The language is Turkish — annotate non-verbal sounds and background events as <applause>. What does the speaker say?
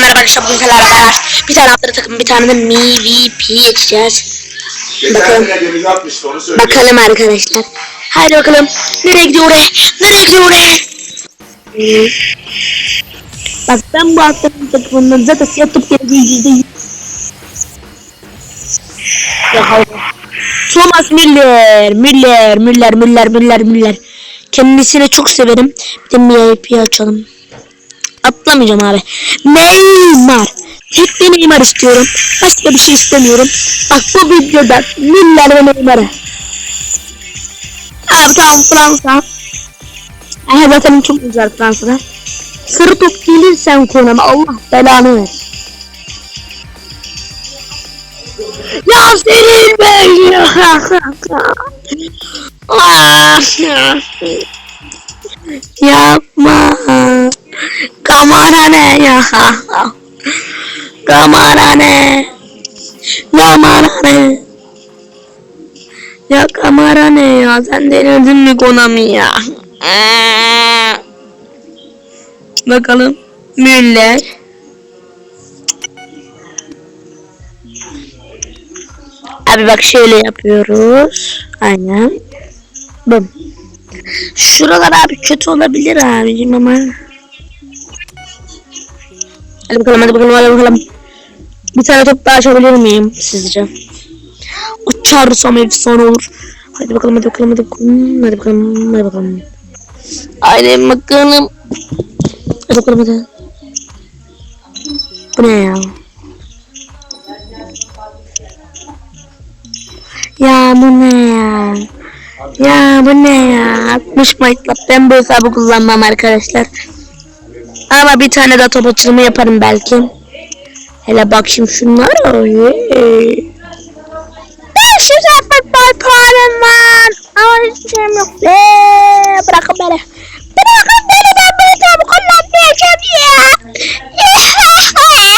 merhaba arkadaşlar bugün sizlerle beraber bir tane atları takım bir tane de MVP onu söyleyeyim. Bakalım arkadaşlar. Haydi bakalım. Nereye gidiyor oraya? Nereye gidiyor oraya? Hmm. Bak ben bu atların takımından zaten siyah top geleceği yüzde yüz. Ya hayır. Thomas Müller, Müller, Müller, Müller, Müller, Müller. Kendisini çok severim. Bir de VIP açalım. Atlamayacağım abi. Neymar. Tek bir Neymar istiyorum. Başka bir şey istemiyorum. Bak bu videoda Müller ve Neymar'ı. Abi tamam Fransa. Aha zaten çok güzel Fransa'da. Sarı top gelirsen konuma Allah belanı ver. Ya senin ben <laughs> ya. Yapma. Kamera ne ya? Kamera ne? Kamera ne? Ya kamera ne ya? Sen denedin mi Konami ya? Bakalım. Müller. Abi bak şöyle yapıyoruz. Aynen. Bum. Şuralar abi kötü olabilir abicim ama. Hadi bakalım hadi bakalım hadi bakalım. Bir tane top daha açabilir miyim sizce? Uçarsam efsane olur. Hadi bakalım hadi bakalım hadi bakalım hadi bakalım hadi bakalım. Haydi bakalım. Hadi bakalım hadi. Bu ne ya? Ya bu ne ya? Ya bu ne ya? 60 Mayıs'la ben bu hesabı kullanmam arkadaşlar. Ama bir tane de top açılımı yaparım belki. Hele bak şimdi şunlar. Oy. 560 param var. Ama hiçbir şeyim yok.